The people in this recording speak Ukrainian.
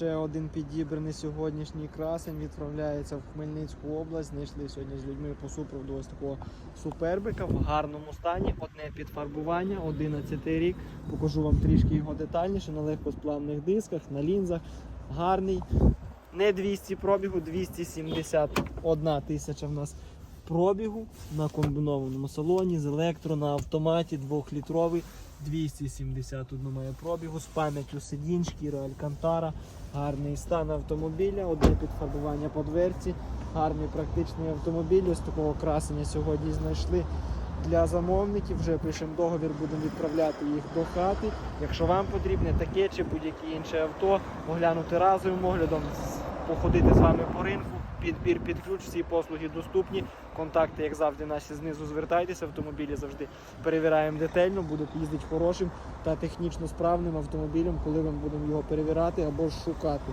Ще один підібраний сьогоднішній красень відправляється в Хмельницьку область. Знайшли сьогодні з людьми по супроводу ось такого супербика в гарному стані. Одне підфарбування, 11 рік. Покажу вам трішки його детальніше на легкосплавних дисках, на лінзах. Гарний. Не 200 пробігу, 271 тисяча в нас пробігу на комбінованому салоні з електро на автоматі 2-літровий. 271 має пробігу з пам'яттю сидінь, шкіра Алькантара, гарний стан автомобіля, одне підфарбування по дверці, гарний практичний автомобіль. Ось такого красення сьогодні знайшли для замовників. Вже пишемо договір, будемо відправляти їх до хати. Якщо вам потрібне таке чи будь-яке інше авто, оглянути разовим оглядом, походити з вами по ринку. Підбір під ключ, всі послуги доступні. Контакти, як завжди, наші знизу звертайтеся. Автомобілі завжди перевіряємо детально, будете їздити хорошим та технічно справним автомобілем, коли ми будемо його перевіряти або шукати.